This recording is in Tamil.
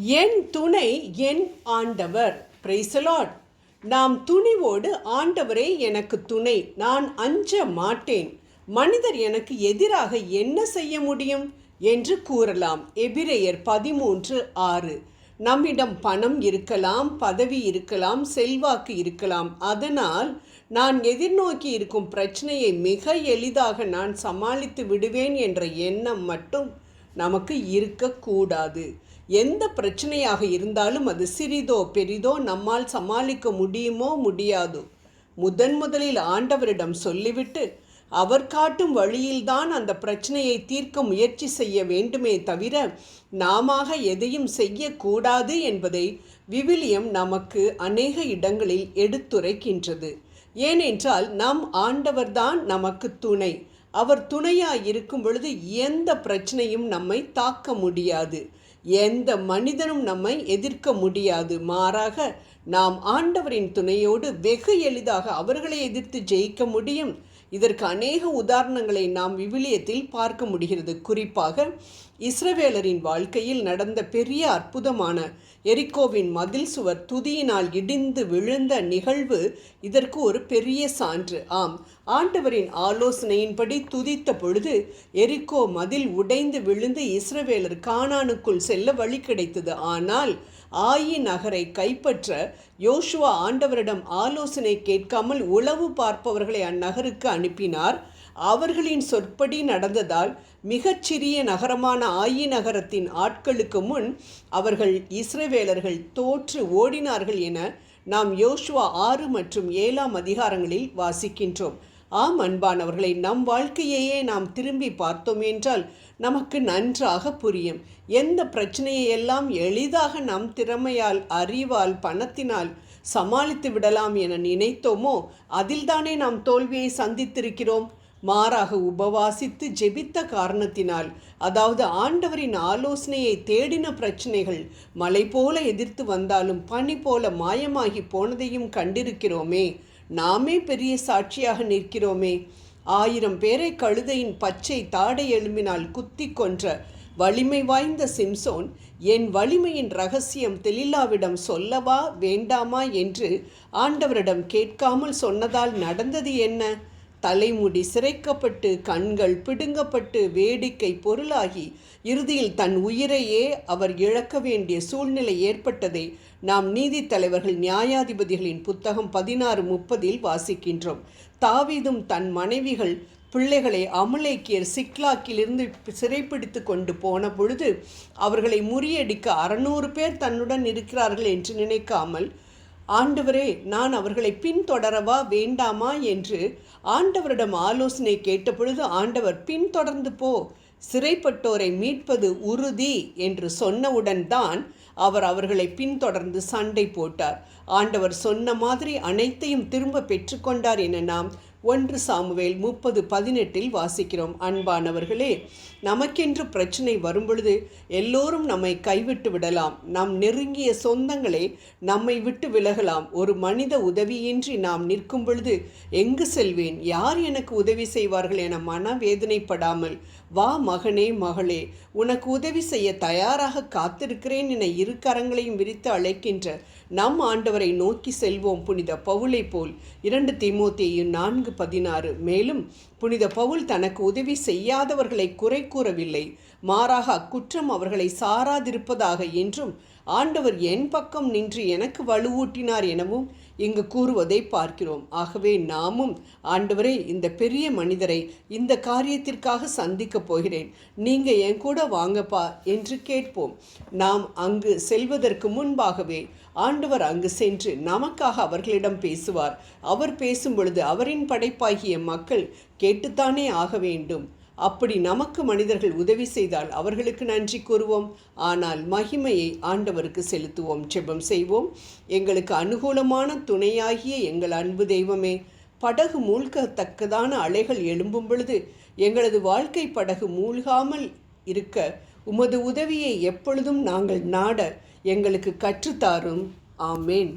என் துணை என் ஆண்டவர். பிரைசலாட் நாம் துணிவோடு ஆண்டவரே எனக்கு துணை. நான் அஞ்ச மாட்டேன். மனிதர் எனக்கு எதிராக என்ன செய்ய முடியும்? என்று கூறலாம். எபிரேயர் பதிமூன்று ஆறு. நம்மிடம் பணம் இருக்கலாம் பதவி இருக்கலாம் செல்வாக்கு இருக்கலாம். அதனால் நான் எதிர்நோக்கி இருக்கும் பிரச்சனையை மிக எளிதாக நான் சமாளித்து விடுவேன் என்ற எண்ணம் மட்டும் நமக்கு இருக்கக்கூடாது. எந்த பிரச்சனையாக இருந்தாலும் அது சிறிதோ பெரிதோ நம்மால் சமாளிக்க முடியுமோ முடியாதோ. முதன் முதலில் ஆண்டவரிடம் சொல்லிவிட்டு அவர் காட்டும் வழியில்தான் அந்த பிரச்சனையை தீர்க்க முயற்சி செய்ய வேண்டுமே தவிர நாம எதையும் செய்யக்கூடாது என்பதை விவிலியம் நமக்கு அநேக இடங்களில் எடுத்துரைக்கின்றது. ஏனென்றால் நம் ஆண்டவர்தான் நமக்கு துணை. அவர் துணையாக இருக்கும் பொழுது எந்த பிரச்சனையும் நம்மை தாக்க முடியாது. எந்த மனிதனும் நம்மை எதிர்க்க முடியாது. மாறாக நாம் ஆண்டவரின் துணையோடு வெகு எளிதாக அவர்களை எதிர்த்து ஜெயிக்க முடியும். இதற்கு அநேக உதாரணங்களை நாம் விவிலியத்தில் பார்க்க முடிகிறது. குறிப்பாக இஸ்ரவேலரின் வாழ்க்கையில் நடந்த பெரிய அற்புதமான எரிக்கோவின் மதில் சுவர் துதியினால் இடிந்து விழுந்த நிகழ்வு இதற்கு ஒரு பெரிய சான்று. ஆம் ஆண்டவரின் ஆலோசனையின்படி துதித்த பொழுது எரிக்கோ மதில் உடைந்து விழுந்து இஸ்ரவேலர் கானானுக்குள் செல்ல வழி கிடைத்தது. ஆனால் ஆயி நகரை கைப்பற்ற யோசுவா ஆண்டவரிடம் ஆலோசனை கேட்காமல் உளவு பார்ப்பவர்களை அந்நகருக்கு அனுப்பினார். அவர்களின் சொற்படி நடந்ததால் மிகச்சிறிய நகரமான ஆயி நகரத்தின் ஆட்களுக்கு முன் அவர்கள் இஸ்ரவேலர்கள் தோற்று ஓடினார்கள் என நாம் யோசுவா ஆறு மற்றும் ஏழாம் அதிகாரங்களில் வாசிக்கின்றோம். ஆம் அன்பானவர்களை நம் வாழ்க்கையையே நாம் திரும்பி பார்த்தோம் என்றால் நமக்கு நன்றாக புரியும். எந்த பிரச்சனையை எல்லாம் எளிதாக நம் திறமையால் அறிவால் பணத்தினால் சமாளித்து விடலாம் என நினைத்தோமோ அதில்தானே நாம் தோல்வியை சந்தித்திருக்கிறோம். மாறாக உபவாசித்து ஜெபித்த காரணத்தினால் அதாவது ஆண்டவரின் ஆலோசனையை தேடின பிரச்சனைகள் மலை போல எதிர்த்து வந்தாலும் பனி போல மாயமாகி போனதையும் கண்டிருக்கிறோமே. நாமே பெரிய சாட்சியாக நிற்கிறோமே. ஆயிரம் பேரை கழுதையின் பச்சை தாடை எலும்பினால் குத்தி கொன்ற வலிமை வாய்ந்த சிம்சோன் என் வலிமையின் ரகசியம் தெலிலாவிடம் சொல்லவா வேண்டாமா என்று ஆண்டவரிடம் கேட்காமல் சொன்னதால் நடந்தது என்ன? தலைமுடி சிரைக்கப்பட்டு கண்கள் பிடுங்கப்பட்டு வேடிக்கை பொருளாகி இறுதியில் தன் உயிரையே அவர் இழக்க வேண்டிய சூழ்நிலை ஏற்பட்டதை நாம் நீதி தலைவர்கள் நியாயாதிபதிகளின் புத்தகம் பதினாறு முப்பதில் வாசிக்கின்றோம். தாவீதும் தன் மனைவிகள் பிள்ளைகளை அமலேக்கியர் சிக்லாக்கிலிருந்து சிறைப்பிடித்து கொண்டு போன பொழுது அவர்களை முறியடிக்க அறநூறு பேர் தன்னுடன் இருக்கிறார்கள் என்று நினைக்காமல் ஆண்டவரே நான் அவர்களை பின்தொடரவா வேண்டாமா என்று ஆண்டவரிடம் ஆலோசனை கேட்டபொழுது ஆண்டவர் பின்தொடர்ந்து போ சிறைப்பட்டோரை மீட்பது உறுதி என்று சொன்னவுடன் தான் அவர் அவர்களை பின்தொடர்ந்து சண்டை போட்டார். ஆண்டவர் சொன்ன மாதிரி அனைத்தையும் திரும்ப பெற்றுக்கொண்டார் என நாம் ஒன்று சாமுவேல் முப்பது பதினெட்டில் வாசிக்கிறோம். அன்பானவர்களே நமக்கென்று பிரச்சனை வரும்பொழுது எல்லோரும் நம்மை கைவிட்டு விடலாம். நம் நெருங்கிய சொந்தங்களே நம்மை விட்டு விலகலாம். ஒரு மனித உதவியின்றி நாம் நிற்கும் பொழுது எங்கு செல்வேன்? யார் எனக்கு உதவி செய்வார்கள் என மனவேதனைப்படாமல் வா மகனே மகளே உனக்கு உதவி செய்ய தயாராக காத்திருக்கிறேன் என இரு கரங்களையும் விரித்து அழைக்கின்ற நம் ஆண்டவர் நோக்கி செல்வோம் புனித பவுலை போல். இரண்டு திமுத்தேயு நான்கு பதினாறு. மேலும் புனித பவுல் தனக்கு உதவி செய்யாதவர்களை குறை கூறவில்லை. மாறாக அக்குற்றம் அவர்களை சாராதிருப்பதாக என்றும் ஆண்டவர் என் பக்கம் நின்று எனக்கு வலுவூட்டினார் எனவும் இங்கு கூறுவதை பார்க்கிறோம். ஆகவே நாமும் ஆண்டவரே இந்த பெரிய மனிதரை இந்த காரியத்திற்காக சந்திக்கப் போகிறேன். நீங்க என் கூட வாங்கப்பா என்று கேட்போம். நாம் அங்கு செல்வதற்கு முன்பாகவே ஆண்டவர் அங்கு சென்று நமக்காக அவர்களிடம் பேசுவார். அவர் பேசும் பொழுது அவரின் படைப்பாகிய மக்கள் கேட்டுத்தானே ஆக வேண்டும். அப்படி நமக்கு மனிதர்கள் உதவி செய்தால் அவர்களுக்கு நன்றி கூறுவோம். ஆனால் மகிமையை ஆண்டவருக்கு செலுத்துவோம். செபம் செய்வோம். எங்களுக்கு அனுகூலமான துணையாகிய எங்கள் அன்பு தெய்வமே படகு மூழ்கத்தக்கதான அலைகள் எழும்பும் பொழுது எங்களது வாழ்க்கை படகு மூழ்காமல் இருக்க உமது உதவியை எப்பொழுதும் நாங்கள் நாட எங்களுக்கு கற்றுத்தாரும் ஆமேன்.